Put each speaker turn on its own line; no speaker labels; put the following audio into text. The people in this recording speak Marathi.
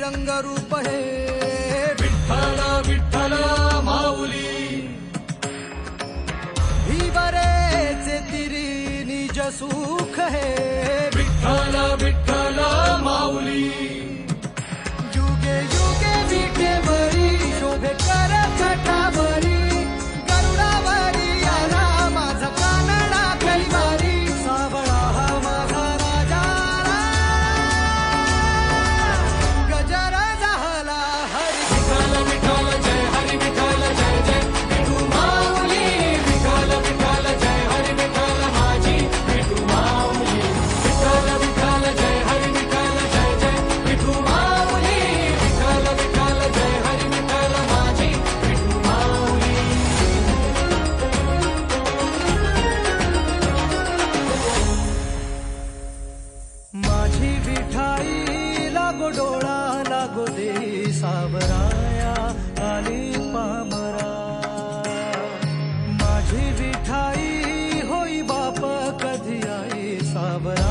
श्रीरंग रूप हे.
विठ्ठल विठ्ठल माऊली.
भीवरेचे तिरी निज सुख हे.
विठ्ठल विठ्ठल माऊली.
डोळा लागो दे सावराया आली पामरा. माझी विठाई होई बाप कधी आई सावरा.